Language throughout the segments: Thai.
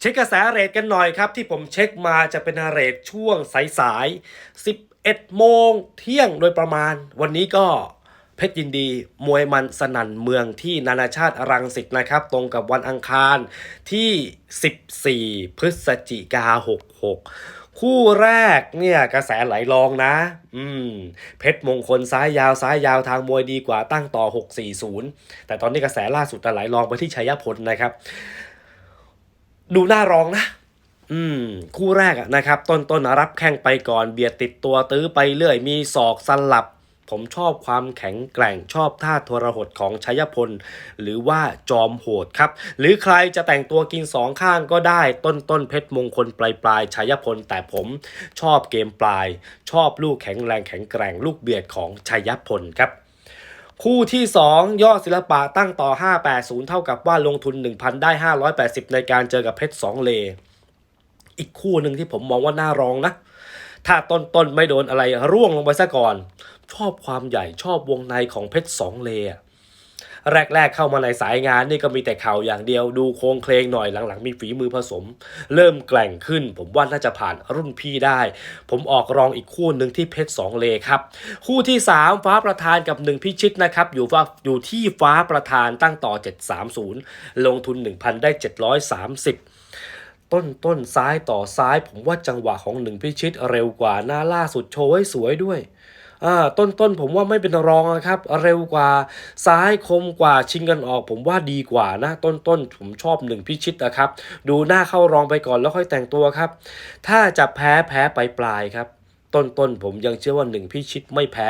เช็คกระแสเรทกันหน่อยครับ ที่ผมเช็คมาจะเป็นเรทช่วงสายๆ11โมงเที่ยงโดยประมาณ วันนี้ก็เพชรยินดีมวยมันสนั่นเมืองที่นานาชาติรังสิตนะครับ ตรงกับวันอังคารที่ 14 พฤศจิกา66 คู่แรกเนี่ยกระแสไหลรองนะ อืม เพชรมงคลซ้ายยาวซ้ายยาวทางมวยดีกว่าตั้งต่อ 640 แต่ตอนนี้กระแสล่าสุดไหลรองไปที่ชัยพลนะครับ ดูน้ารองนะ อืม คู่แรกอะนะครับ ต้นต้นรับแข้งไปก่อนเบียดติดตัวตื้อไปเรื่อย มีศอกสลับ ผมชอบความแข็งแกร่งชอบท่าทรหดของชัยพล หรือว่าจอมโหดครับ หรือใครจะแต่งตัวกินสองข้างก็ได้ ต้นต้นเพชรมงคลปลายปลายชัยพล แต่ผมชอบเกมปลาย ชอบลูกแข็งแรงแข็งแกร่งลูกเบียดของชัยพลครับ คู่ที่ 2 ยอดศิลปะตั้งต่อ 580 เท่ากับว่าลงทุน 1,000 ได้ 580 ในการเจอกับเพชร2เล อีกคู่หนึ่งที่ผมมองว่าน่ารองนะ ถ้าต้นต้นไม่โดนอะไรร่วงลงไปซะก่อน ชอบความใหญ่ชอบวงในของเพชร2เลอะ แรก ๆ เข้ามาในสายงานนี่ก็มีแต่ข่าวอย่างเดียวดูโครงเคลงหน่อยหลังๆ มีฝีมือผสม เริ่มแกร่งขึ้น ผมว่าน่าจะผ่านรุ่นพี่ได้ ผมออกรองอีกคู่หนึ่งที่เพชร2เลครับ คู่ที่ 3 ฟ้าประธานกับ 1 พิชิตนะครับอยู่ฟ้าอยู่ที่ฟ้าประธานตั้งต่อ 730 ลงทุน 1,000 ได้ 730ต้นต้นซ้ายต่อซ้าย ผมว่าจังหวะของหนึ่งพิชิตเร็วกว่าหน้าล่าสุดโชว์ให้สวยด้วย ต้นต้นผมว่าไม่เป็นรองนะครับ เร็วกว่าซ้ายคมกว่าชิงกันออก ผมว่าดีกว่านะ ต้นต้นผมชอบหนึ่งพิชิตนะครับ ดูหน้าเข้ารองไปก่อนแล้วค่อยแต่งตัวครับ ถ้าจะแพ้แพ้ไปปลายครับต้นต้นผมยังเชื่อว่าหนึ่งพิชิตไม่แพ้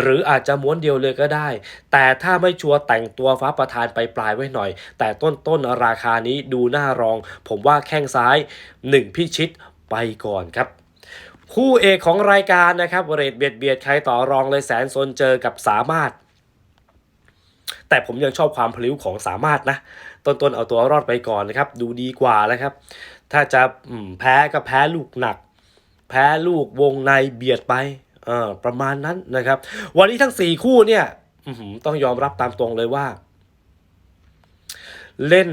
หรืออาจจะม้วนเดียวเลยก็ได้ แต่ถ้าไม่ชัวร์แต่งตัวฟ้าประธานไปปลายไว้หน่อย แต่ต้นต้นราคานี้ดูหน้ารอง ผมว่าแข้งซ้ายหนึ่งพิชิตไปก่อนครับ คู่เอกของรายการนะครับเรทเบียดเบียดใครต่อรองเลยแสนซนเจอกับสามารถ แต่ผมยังชอบความพลิ้วของสามารถนะต้นต้นเอาตัวรอดไปก่อนนะครับ ดูดีกว่าแล้วครับ ถ้าจะแพ้ก็แพ้ลูกหนัก แพ้ลูกวงในเบียดไปเออประมาณนั้นนะครับ วันนี้ทั้งสี่คู่เนี่ยต้องยอมรับตามตรงเลยว่า เล่น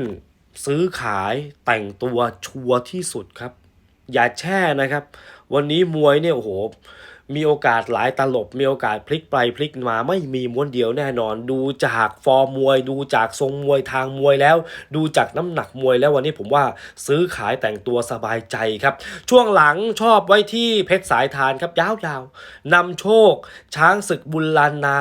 ซื้อขายแต่งตัวชัวร์ที่สุดครับ อย่าแช่นะครับ วันนี้มวยเนี่ยโอ้โห มีโอกาสหลายตลบ มีโอกาสพลิกไปพลิกมาไม่มีม้วนเดียวแน่นอน ดูจากฟอร์มมวย ดูจากทรงมวยทางมวยแล้ว ดูจากน้ำหนักมวยแล้ววันนี้ผมว่าซื้อขายแต่งตัวสบายใจครับ ช่วงหลังชอบไว้ที่เพชรสายทานครับยาวๆนำโชค ช้างศึกบุญลานนา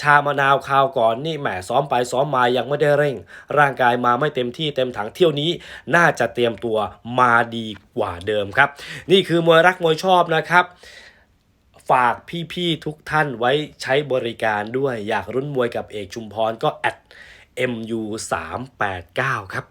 ชามะนาวคราวก่อนนี่แหมซ้อมไปซ้อมมายังไม่ได้เร่ง ร่างกายมาไม่เต็มที่เต็มถังเที่ยวนี้ น่าจะเตรียมตัวมาดีกว่าเดิมครับ นี่คือมวยรักมวยชอบนะครับ ฝากพี่ๆทุกท่านไว้ใช้บริการด้วยอยากรุ่นมวยกับเอกชุมพรก็แอด mu 3 8 9ครับ